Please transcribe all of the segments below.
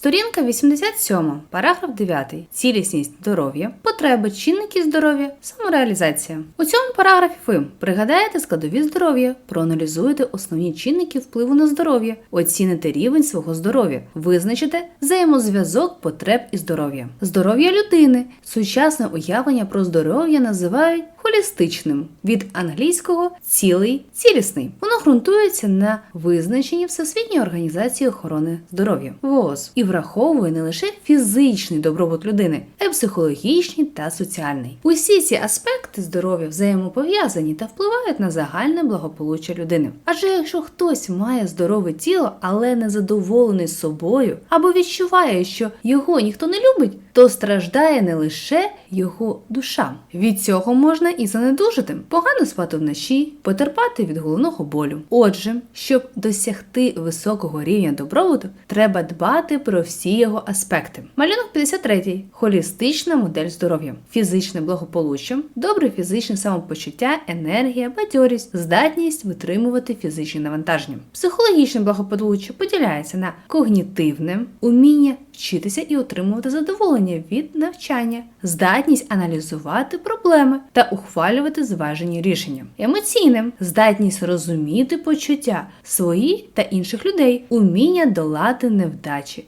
Сторінка 87, параграф 9. Цілісність здоров'я, потреби, чинники здоров'я, самореалізація. У цьому параграфі ви пригадаєте складові здоров'я, проаналізуєте основні чинники впливу на здоров'я, оціните рівень свого здоров'я, визначите взаємозв'язок потреб і здоров'я. Здоров'я людини. Сучасне уявлення про здоров'я називають холістичним від англійського цілий цілісний. Воно ґрунтується на визначенні Всесвітньої організації охорони здоров'я ВООЗ і враховує не лише фізичний добробут людини, а й психологічний та соціальний. Усі ці аспекти здоров'я взаємопов'язані та впливають на загальне благополуччя людини. Адже якщо хтось має здорове тіло, але не задоволений собою, або відчуває, що його ніхто не любить, то страждає не лише його душа. Від цього можна і занедужити, погано спати вночі, потерпати від головного болю. Отже, щоб досягти високого рівня добробуту, треба дбати про всі його аспекти. Малюнок 53. Холістична модель здоров'я, фізичне благополуччя, добре фізичне самопочуття, енергія, бадьорість, здатність витримувати фізичні навантаження. Психологічне благополуччя поділяється на когнітивне, уміння вчитися і отримувати задоволення від навчання, здатність аналізувати проблеми та ухвалювати зважені рішення, емоційним здатність розуміти почуття свої та інших людей, уміння долати невдачі,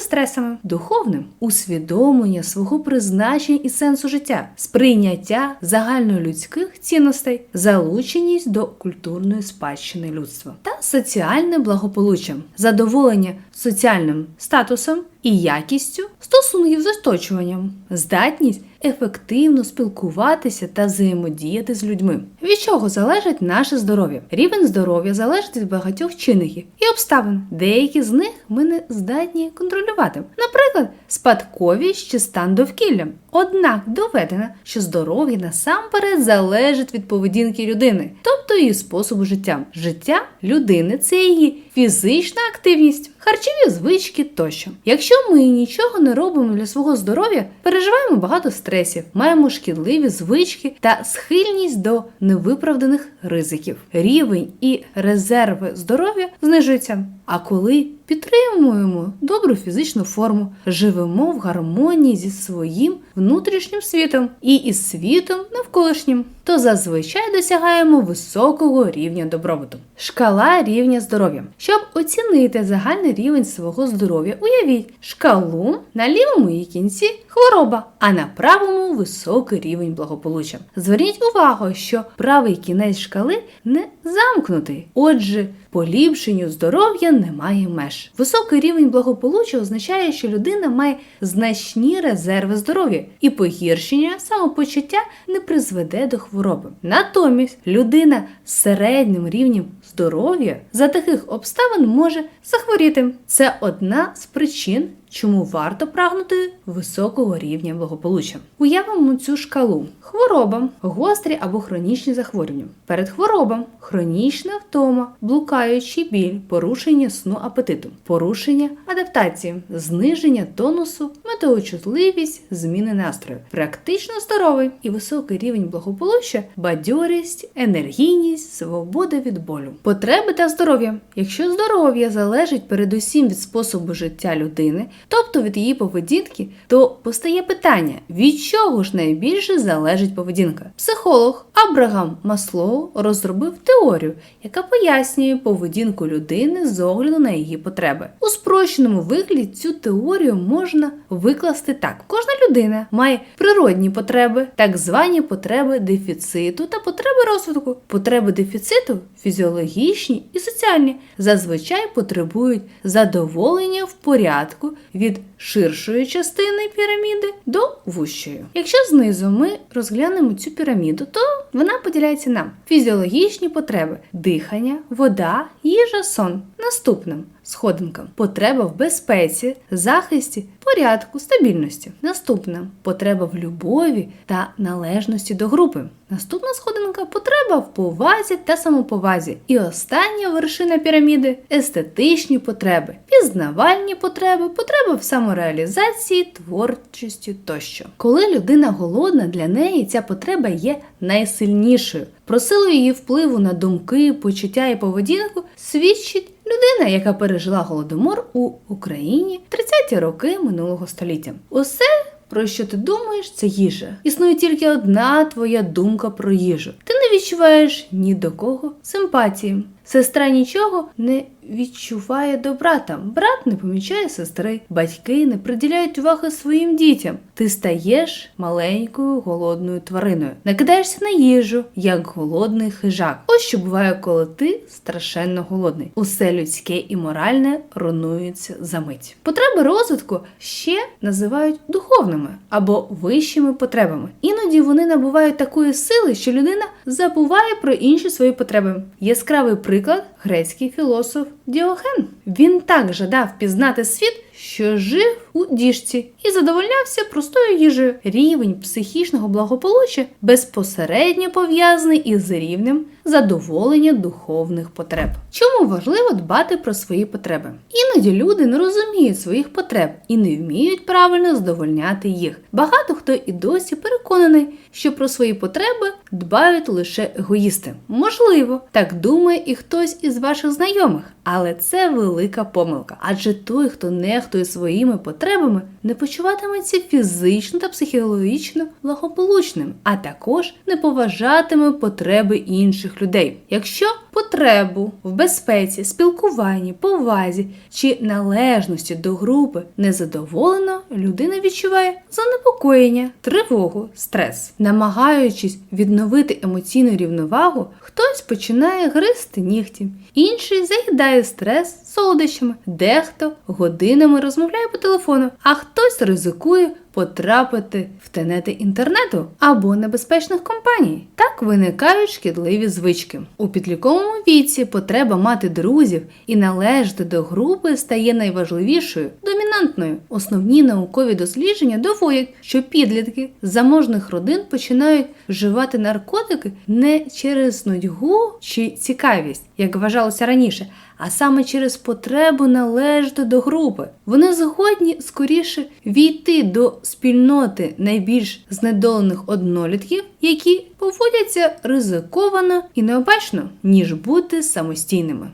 стресами, духовним. Усвідомлення свого призначення і сенсу життя, сприйняття загальнолюдських цінностей, залученість до культурної спадщини людства. Та соціальне благополуччя, задоволення соціальним статусом і якістю. Стосунків з оточуванням, здатність ефективно спілкуватися та взаємодіяти з людьми. Від чого залежить наше здоров'я? Рівень здоров'я залежить від багатьох чинників і обставин. Деякі з них ми не здатні контролювати, наприклад, спадковість чи стан довкілля. Однак доведено, що здоров'я насамперед залежить від поведінки людини, тобто її способу життя. Життя людини це її фізична активність, харчові звички тощо. Якщо ми нічого не робимо для свого здоров'я, переживаємо багато стресів, маємо шкідливі звички та схильність до невиправданих ризиків. Рівень і резерви здоров'я знижуються. А коли підтримуємо добру фізичну форму, живемо в гармонії зі своїм внутрішнім світом і із світом навколишнім, то зазвичай досягаємо високого рівня добробуту. Шкала рівня здоров'я. Щоб оцінити загальний рівень свого здоров'я, уявіть шкалу на лівому її кінці хвороба, а на правому високий рівень благополуччя. Зверніть увагу, що правий кінець шкали не замкнутий. Отже, поліпшенню здоров'я немає меж. Високий рівень благополуччя означає, що людина має значні резерви здоров'я, і погіршення самопочуття не призведе до хвороби. Натомість людина з середнім рівнем здоров'я за таких обставин може захворіти. Це одна з причин. Чому варто прагнути високого рівня благополуччя? Уявимо цю шкалу: хвороба, гострі або хронічні захворювання. Перед хворобом хронічна втома, блукаючий біль, порушення сну апетиту, порушення адаптації, зниження тонусу, метеочутливість, зміни настрою, практично здоровий і високий рівень благополуччя, бадьорість, енергійність, свобода від болю, потреби та здоров'я. Якщо здоров'я залежить передусім від способу життя людини тобто від її поведінки, то постає питання, від чого ж найбільше залежить поведінка. Психолог Абрагам Маслоу розробив теорію, яка пояснює поведінку людини з огляду на її потреби. У спрощеному вигляді цю теорію можна викласти так: кожна людина має природні потреби, так звані потреби дефіциту та потреби розвитку. Потреби дефіциту фізіологічні і соціальні, зазвичай потребують задоволення в порядку від ширшої частини піраміди до вущої. Якщо знизу ми розглянемо цю піраміду, то вона поділяється на фізіологічні потреби: дихання, вода, їжа, сон. Наступним сходинкам потреба в безпеці, захисті, порядку, стабільності. Наступна потреба в любові та належності до групи. Наступна сходинка потреба в повазі та самоповазі. І остання вершина піраміди естетичні потреби, пізнавальні потреби, потреби в самореалізації, творчості тощо. Коли людина голодна, для неї ця потреба є найсильнішою. Про силу її впливу на думки, почуття і поведінку свідчить людина, яка пережила голодомор у Україні в 30-ті роки минулого століття. Усе. Про що ти думаєш, це їжа. Існує тільки одна твоя думка про їжу. Ти не відчуваєш ні до кого симпатії. Сестра нічого не відчуває до брата. Брат не помічає сестри, батьки не приділяють уваги своїм дітям. Ти стаєш маленькою голодною твариною, накидаєшся на їжу, як голодний хижак. Ось що буває, коли ти страшенно голодний. Усе людське і моральне руйнується за мить. Потреби розвитку ще називають духовними або вищими потребами. Іноді вони набувають такої сили, що людина забуває про інші свої потреби. Яскравий приклад грецький філософ Діоген. Він так жадав пізнати світ, що жив у діжці і задовольнявся простою їжею. Рівень психічного благополуччя безпосередньо пов'язаний із рівнем задоволення духовних потреб. Чому важливо дбати про свої потреби? Іноді люди не розуміють своїх потреб і не вміють правильно задовольняти їх. Багато хто і досі переконаний, що про свої потреби дбають лише егоїсти. Можливо, так думає і хтось із ваших знайомих, але це велика помилка. Адже той, хто нехтує своїми потребами, не почуватиметься фізично та психологічно благополучним, а також не поважатиме потреби інших людей. Якщо потребу в безпеці, спілкуванні, повазі чи належності до групи незадоволено, людина відчуває занепокоєння, тривогу, стрес. Намагаючись відновити емоційну рівновагу, хтось починає гризти нігті, інший заїдає стрес солодощами, дехто годинами розмовляє по телефону, а хтось ризикує потрапити в тенети інтернету або небезпечних компаній. Так виникають шкідливі звички. У підліковому віці потреба мати друзів і належати до групи стає найважливішою, домінантною. Основні наукові дослідження доводять, що підлітки з заможних родин починають вживати наркотики не через нудьгу чи цікавість, як вважалося раніше, а саме через потребу належати до групи. Вони згодні скоріше війти до спільноти найбільш знедолених однолітків, які поводяться ризиковано і необачно, ніж бути самостійними.